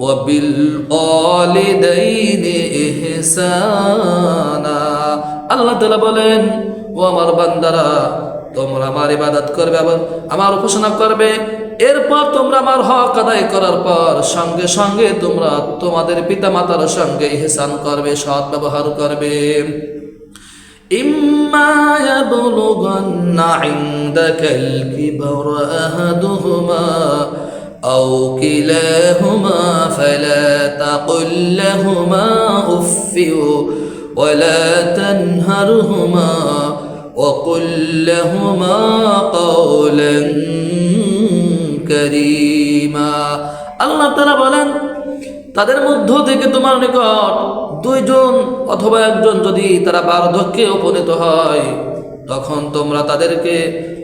وبالوالدين إحسانا আল্লাহ তাআলা বলেন ও আমার বান্দারা তোমরা আমার ইবাদত করবে আবার আমার উপাসনা করবে এরপর তোমরা আমার হক আদায় করার পর সঙ্গে সঙ্গে তোমরা তোমাদের পিতামাতার সঙ্গে ইহসান করবে সৎ ব্যবহার করবে إما يبلغن عندك الكبر أحدهما أو كلاهما فلا تقل لهما أف ولا تنهرهما وقل لهما قولا كريما الله تعالى বলেন তাদের মধ্য থেকে তোমার নিকট দুইজন অথবা একজন যদি তারা বার্ধক্যে উপনীত হয় তখন তোমরা তাদেরকে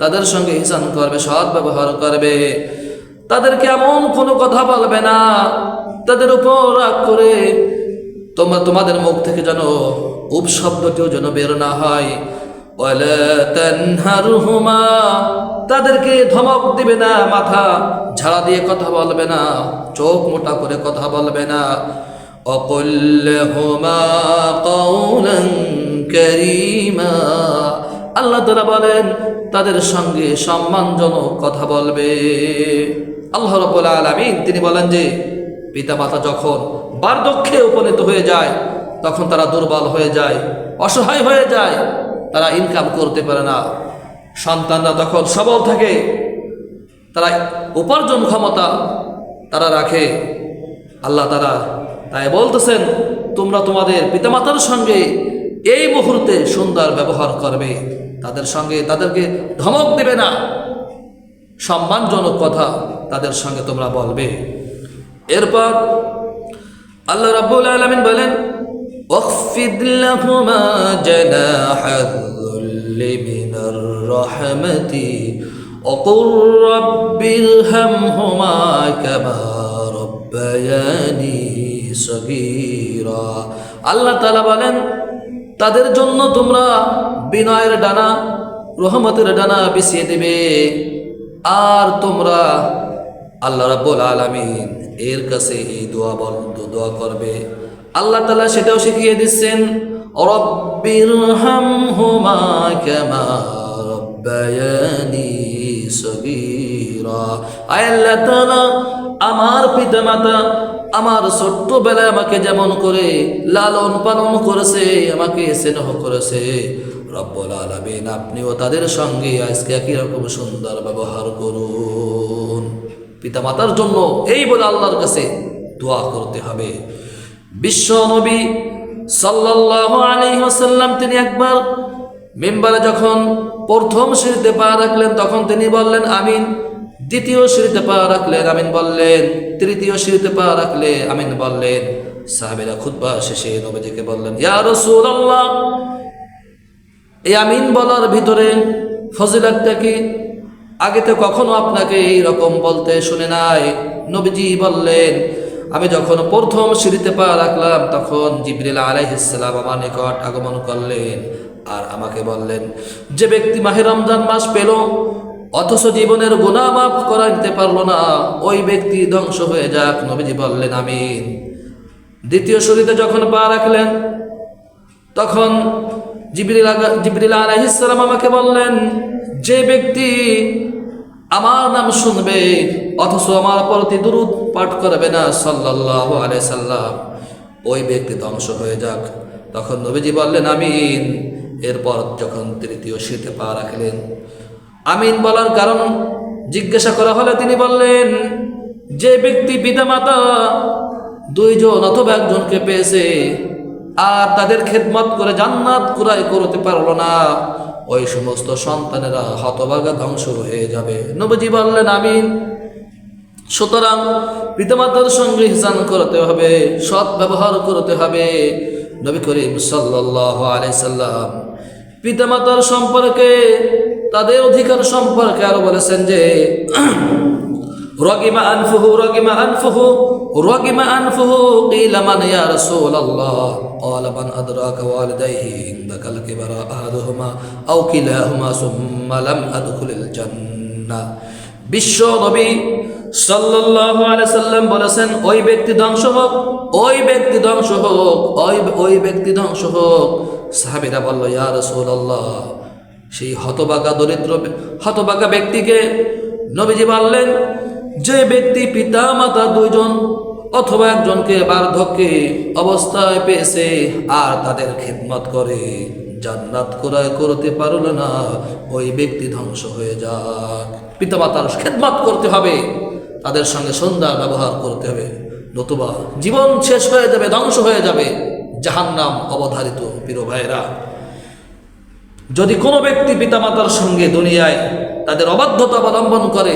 তাদের সঙ্গে হিসান করবে সৎ ব্যবহার করবে তাদেরকে এমন কোনো কথা বলবে না। তাদের উপর রাগ করে তোমরা তোমাদের মুখ থেকে যেন উপশব্দটিও যেন বের না হয়। তাদেরকে ধমক দিবে না, মাথা ঝাড়া দিয়ে কথা বলবে না, চোখ মোটা করে কথা বলবে না। আল্লাহ তারা বলেন, তাদের সঙ্গে সম্মানজনক কথা বলবে। আল্লাহ রব্বুল আলামিন তিনি বলেন যে, পিতামাতা যখন বার্ধক্যে উপনীত হয়ে যায়, তখন তারা দুর্বল হয়ে যায়, অসহায় হয়ে যায়, তারা ইনকাম করতে পারে না। সন্তানরা তখন সবল থাকে, তারা উপার্জন ক্ষমতা তারা রাখে। আল্লাহ তারা তাই বলতেছেন, তোমরা তোমাদের পিতামাতার সঙ্গে এই মুহূর্তে সুন্দর ব্যবহার করবে। তাদের সঙ্গে তাদেরকে ধমক দেবে না। সম্মানজনক কথা তাদের সঙ্গে তোমরা বলবে এরপর আল্লাহ রাব্বুল আলামিন বলেন واخفض لهما جناح الذل من الرحمة وقل رب ارحمهما كما ربياني صغيرا আল্লাহ তাআলা বলেন তাদের জন্য তোমরা বিনয়ের ডানা রহমতের ডানা বিছিয়ে দেবে আর তোমরা আল্লাহ রাব্বুল আলামিন এর কাছে এই দোয়া বল, দোয়া করবে। আল্লাহ তাআলা সেটাও শিখিয়ে দিচ্ছেন রব্বির হামহুমা কামা রব্বায়ানি সগীরা। আল্লাহ তাআলা, আমার পিতামাতা আমার ছোট্টবেলায় আমাকে যেমন করে লালন পালন করেছে, আমাকে স্নেহ করেছে। রব্বুল আলামিন আপনিও তাদের সঙ্গে আজকে একই রকম সুন্দর ব্যবহার করুন। পিতামাতার জন্য এই বলে আল্লাহর কাছে দোয়া করতে হবে। বিশ্ব নবী সাল্লাল্লাহু আলাইহি ওয়াসাল্লাম তিনি একবার মেম্বারে যখন প্রথম সিঁড়িতে পা রাখলেন, তখন তিনি বললেন, আমিন। দ্বিতীয় সিঁড়িতে পা রাখলেন, আমিন বললেন। তৃতীয় সিঁড়িতে পা রাখলে আমিন বললেন। সাহাবেরা খুতবা শেষে নবীজিকে বললেন, ইয়া রাসূলুল্লাহ এই আমিন বলার ভিতরে ফজিলাতটা কি? আগে তো কখনো আপনাকে এই রকম বলতে শুনে নাই। নবীজি বললেন, আমি যখন প্রথম সিঁড়িতে পা রাখলাম, তখন জিবরিল আলাইহিসসালাম আমার নিকট আগমন করলেন আর আমাকে বললেন, যে ব্যক্তি মাহে রমজান মাস পেল, অথচ জীবনের গুণা মাফ করা নিতে পারল না, ওই ব্যক্তি ধ্বংস হয়ে যাক। নবীজি বললেন, আমিন। দ্বিতীয় শরীরে যখন পা রাখলেন, তখন জিবরিল জিবরিল আলাইহিসসালাম আমাকে বললেন, যে ব্যক্তি আমার নাম শুনবে, অথচ আমার প্রতি দুরুদ পাঠ করবে না সাল্লাল্লাহু আলাইহি সাল্লাম, ওই ব্যক্তি ধ্বংস হয়ে যাক। তখন নবীজি বললেন, আমিন। এরপর যখন তৃতীয় শীতে পা রাখলেন, আমিন বলার কারণ জিজ্ঞাসা করা হলে তিনি বললেন, যে ব্যক্তি পিতামাতা দুইজন অথবা একজনকে পেয়েছে আর তাদের খেদমত করে জান্নাত কুরাই করতে পারল না। ওই সমস্ত সন্তানেরা হতভাগা ধ্বংস হয়ে যাবে। নবজি বললেন, আমিন। সুতরাং পিতামাতার সঙ্গে হিসান করতে হবে, সৎ ব্যবহার করতে হবে। নবী করিম সাল্লাহ আলাইসাল্লাম পিতামাতার সম্পর্কে, তাদের অধিকার সম্পর্কে আরও বলেছেন যে রগিমা আনফুহু রগিমা আনফুহু রগিমা আনফুহু, কিলা মান ইয়া রাসূলুল্লাহ, ক্বালা মান আদরাকা ওয়ালিদাইহি ইনদাকাল কিবারা আহাদুহুমা, আও কিলাহুমা সুম্মা লাম আদখুলিল জান্নাহ। বিশ্ব নবী সাল্লাল্লাহু আলাইহি সাল্লাম বলেছেন, ওই ব্যক্তি ধ্বংস হোক, ওই ব্যক্তি ধ্বংস হোক, ওই ওই ব্যক্তি ধ্বংস হোক। সাহাবীরা বলল, ইয়া রাসূলুল্লাহ। সেই হতবাগা দরিদ্র হতবাগা ব্যক্তিকে নবীজি বললেন যে ব্যক্তি পিতা মাতা দুজন অথবা একজনকে বার্ধক্যে অবস্থায় পেয়েছে আর তাদের খিদমত করে, জান্নাত ক্রয় করতে পারল না, ওই ব্যক্তি ধ্বংস হয়ে যাক। পিতামাতার খেদমত করতে হবে, তাদের সঙ্গে সুন্দর ব্যবহার করতে হবে, নতুবা জীবন শেষ হয়ে যাবে, ধ্বংস হয়ে যাবে, জাহান্নাম অবধারিত প্রিয় ভাইরা যদি কোনো ব্যক্তি পিতামাতার সঙ্গে দুনিয়ায় তাদের অবাধ্যতা অবলম্বন করে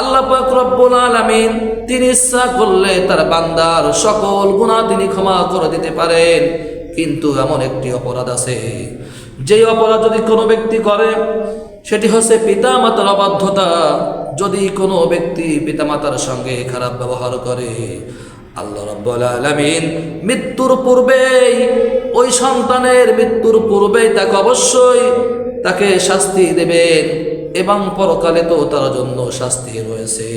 আল্লাহ রব্বুল আলামিন তিনি ইচ্ছা করলে তার বান্দার সকল গুনাহ তিনি ক্ষমা করে দিতে পারেন। কিন্তু এমন একটি অপরাধ আছে। যেই অপরাধ যদি কোনো ব্যক্তি করে, সেটি হচ্ছে পিতা মাতার অবাধ্যতা। যদি কোনো ব্যক্তি পিতামাতার সঙ্গে খারাপ ব্যবহার করে, আল্লাহ রব্বুল আলামিন মৃত্যুর পূর্বেই ওই সন্তানের মৃত্যুর পূর্বেই তাকে অবশ্যই তাকে শাস্তি দেবেন। এবং পরকালে তো তার জন্য শাস্তি রয়েছে।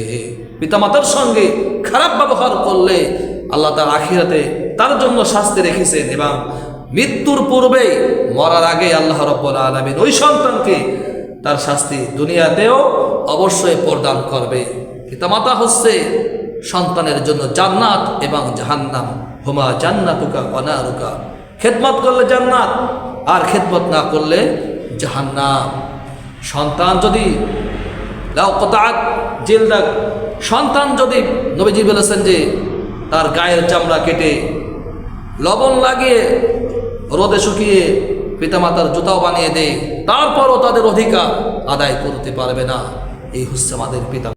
পিতামাতার সঙ্গে খারাপ ব্যবহার করলে আল্লাহ তার আখিরাতে তার জন্য শাস্তি রেখেছেন এবং মৃত্যুর পূর্বে মরার আগে আল্লাহ রব্বুল আলামিন ওই সন্তানকে তার শাস্তি দুনিয়াতেও অবশ্যই প্রদান করবে। পিতামাতা হচ্ছে সন্তানের জন্য জান্নাত এবং জাহান্নাম। হুমা জান্নাতুকা অনারুকা খেদমত করলে জান্নাত আর খেদমত না করলে জাহান্নাম। সন্তান যদি জিলদাক সন্তান যদি নবীজি বলেছেন যে তার গায়ের চামড়া কেটে লবণ লাগিয়ে রোদে শুকিয়ে পিতামাতার জুতাও বানিয়ে দেয় তারপরও তাদের অধিকার আদায় করতে পারবে না। এই হচ্ছে আমাদের পিতা